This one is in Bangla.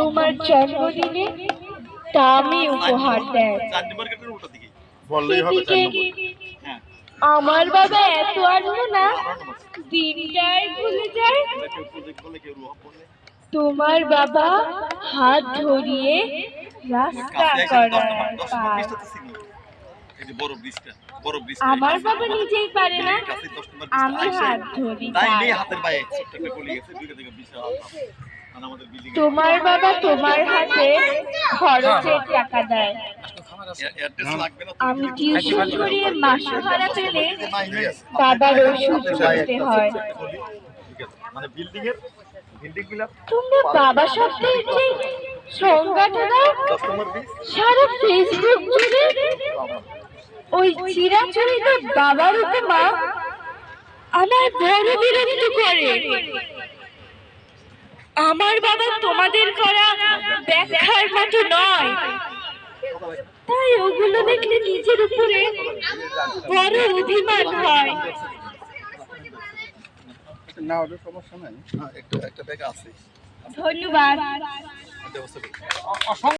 তোমার জন্মদিনে দামি উপহার দেয়। আমার বাবা এত আনব না দিনটাই ভুলে যায়। তোমার বাবা হাত ধরিয়ে রাস্তা করার আমার বাবা নিজেই পারে না। আমি হাত ধরি হাতের তোমার বাবা তোমার হাতে খরচের টাকা দেয়। আমি টিউশন করিয়ে মাসে ভাড়া পেলে বাবার ওষুধ কিনতে হয়। মানে তোমরা বাবা শব্দের যে সংজ্ঞাটা দাও সারা ফেসবুক জুড়ে ওই চিরাচরিত বাবার উপমা আমার বড় বিরক্ত করে। আমার বাবা তোমাদের করা ব্যাখ্যার মতো নয়। তাই ওগুলো দেখলে নিজের উপরে বড় অভিমান হয়। না ওটা সমস্যা নাই। হ্যাঁ একটা একটা ব্যাগ আছে। ধন্যবাদ।